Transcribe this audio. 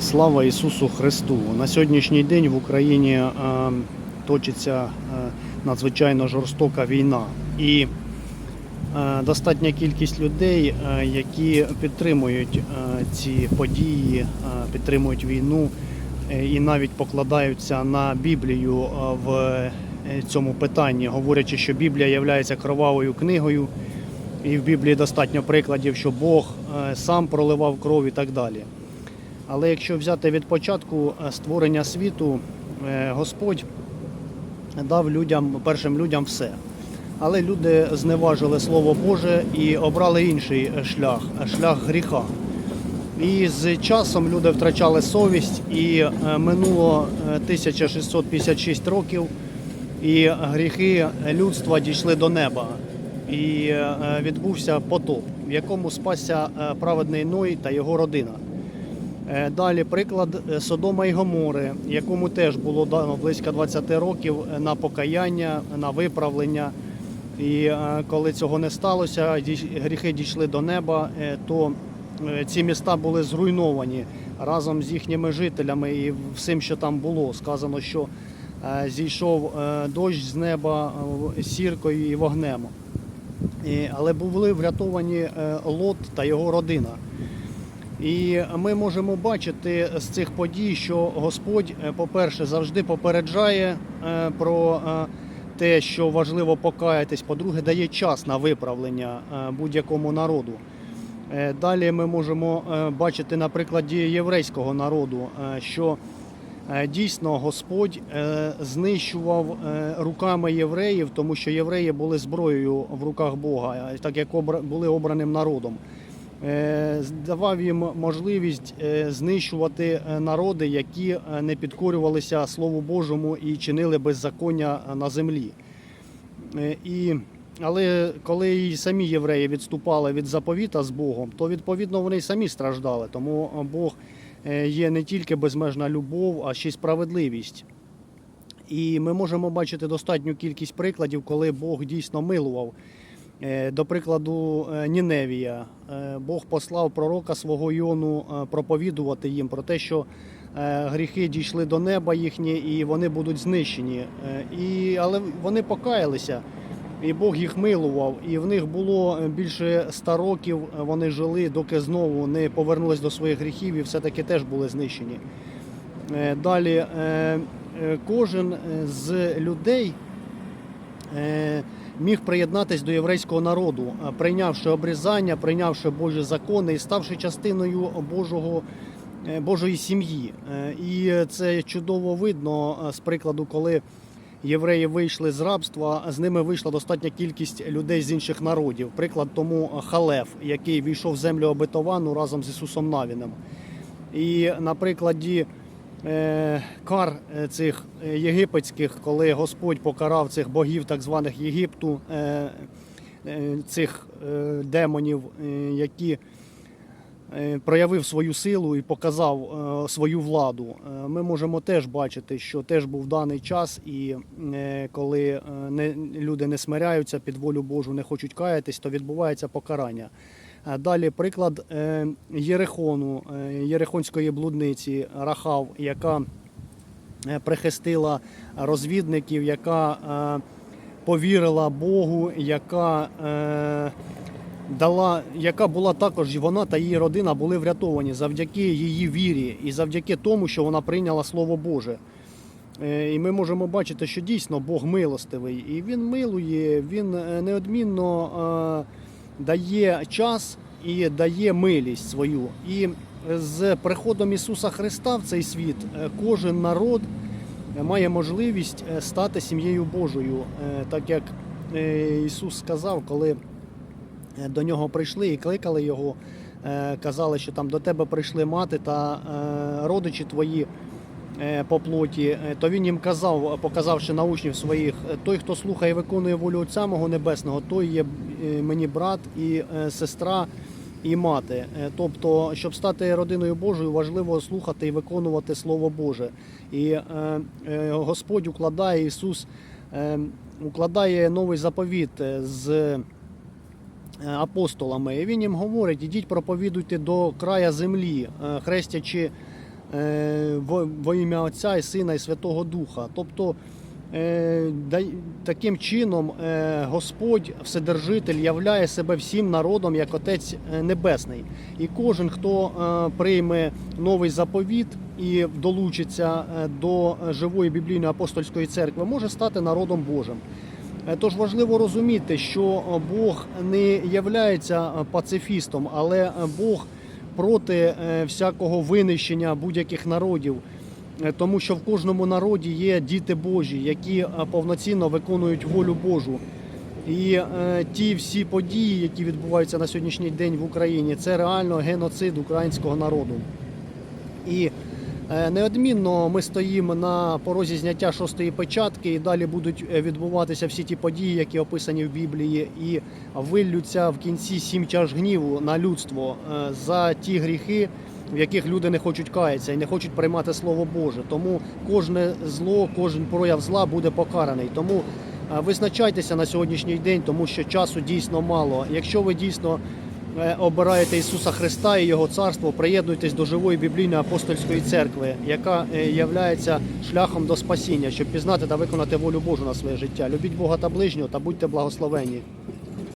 Слава Ісусу Христу! На сьогоднішній день в Україні е, точиться е, надзвичайно жорстока війна. І е, достатня кількість людей, які підтримують ці події, підтримують війну і навіть покладаються на Біблію в цьому питанні, говорячи, що Біблія є кровавою книгою, і в Біблії достатньо прикладів, що Бог сам проливав кров і так далі. Але якщо взяти від початку е, створення світу, е, Господь дав людям, першим людям все. Але люди зневажили Слово Боже і обрали інший шлях шлях гріха. І з часом люди втрачали совість, і е, минуло е, 1656 років, і гріхи людства дійшли до неба. І е, відбувся потоп, в якому спасся е, праведний Ной та його родина. Е, Далі приклад е, Содома і Гомори, якому теж було дано близько 20 років е, на покаяння, на виправлення. І коли цього не сталося, гріхи дійшли до неба, то ці міста були зруйновані разом з їхніми жителями і всім, що там було. Сказано, що зійшов дощ з неба сіркою і вогнем. Але були врятовані Лот та його родина. І ми можемо бачити з цих подій, що Господь, е, по-перше, завжди попереджає е, про е, те, що важливо покаятись. По-друге, дає час на виправлення будь-якому народу. Далі ми можемо бачити на прикладі єврейського народу, що дійсно Господь знищував руками євреїв, тому що євреї були зброєю в руках Бога, так як були обраним народом. Е, давав їм можливість е, знищувати е, народи, які не підкорювалися Слову Божому і чинили беззаконня на землі. І, але коли і самі євреї відступали від заповіта з Богом, то відповідно вони й самі страждали. Тому Бог є не тільки безмежна любов, а ще й справедливість. І ми можемо бачити достатню кількість прикладів, коли Бог дійсно милував. Е, До прикладу, е, Ніневія. Е, Бог послав пророка свого Йону проповідувати їм про те, що гріхи дійшли до неба їхні і вони будуть знищені. І, але вони покаялися, і Бог їх милував. І в них було більше ста років. Вони жили, доки знову не повернулись до своїх гріхів і все-таки теж були знищені. Далі кожен з людей міг приєднатись до єврейського народу, е, прийнявши обрізання, прийнявши Божі закони і ставши частиною Божого. е, Божої сім'ї. Е, І це чудово видно з прикладу, коли євреї вийшли з рабства, з ними вийшла достатня кількість людей з інших народів. Приклад тому Халев, який війшов в землю обетовану разом з Ісусом Навіним. І на прикладі кар е, цих е, єгипетських, коли Господь покарав цих богів, так званих Єгипту, е, е, цих е, демонів, е, які е, проявив свою силу і показав е, свою владу. Е, Ми можемо теж бачити, що теж був даний час, і е, коли е, люди не смиряються під волю Божу, не хочуть каятись, то відбувається покарання. А Далі приклад е, Єрихону, е, Єрихонської блудниці Рахав, яка е, прихистила розвідників, яка е, повірила Богу, яка е, дала, яка була також вона та її родина були врятовані завдяки її вірі і завдяки тому, що вона прийняла Слово Боже. Е, І ми можемо бачити, що дійсно Бог милостивий, і Він милує, Він е, неодмінно е, дає час і дає милість свою. І з приходом Ісуса Христа в цей світ е, кожен народ е, має можливість е, стати сім'єю Божою, Е, так як е, Ісус сказав, коли е, до нього прийшли і кликали його, е, казали, що там до тебе прийшли мати та е, родичі твої е, по плоті, е, то він їм казав, показавши на учнів своїх, е, той, хто слухає і виконує волю Отця мого Небесного, той є е, мені брат і е, сестра. І мати, Е, тобто, щоб стати родиною Божою, важливо слухати і виконувати Слово Боже. І е, е, Господь укладає Ісус, е, укладає новий заповіт е, з е, апостолами. І він їм говорить: ідіть, проповідуйте до края землі, е, хрестячи е, во, во ім'я Отця і Сина і Святого Духа. Тобто е, таким чином е, Господь, Вседержитель, являє себе всім народом як Отець е, Небесний. І кожен, хто е, прийме новий заповіт і долучиться е, до живої біблійної апостольської церкви, може стати народом Божим. Е, Тож важливо розуміти, що е, Бог не являється е, пацифістом, але е, Бог проти е, всякого винищення будь-яких народів, Е, тому що в кожному народі є діти Божі, які е, повноцінно виконують волю Божу. І ті всі події, які відбуваються на сьогоднішній день в Україні, це реально геноцид українського народу. І неодмінно ми стоїмо на порозі зняття шостої печатки, і далі будуть е, відбуватися всі ті події, які описані в Біблії, і виллються в кінці сім чаш гніву на людство е, за ті гріхи, в яких люди не хочуть каятися і не хочуть приймати Слово Боже. Тому кожне зло, кожен прояв зла буде покараний. Тому е, визначайтеся на сьогоднішній день, тому що часу дійсно мало. Якщо ви дійсно е, обираєте Ісуса Христа і Його царство, приєднуйтесь до живої біблійної апостольської церкви, яка є шляхом до спасіння, щоб пізнати та виконати волю Божу на своє життя. Любіть Бога та ближнього та будьте благословені.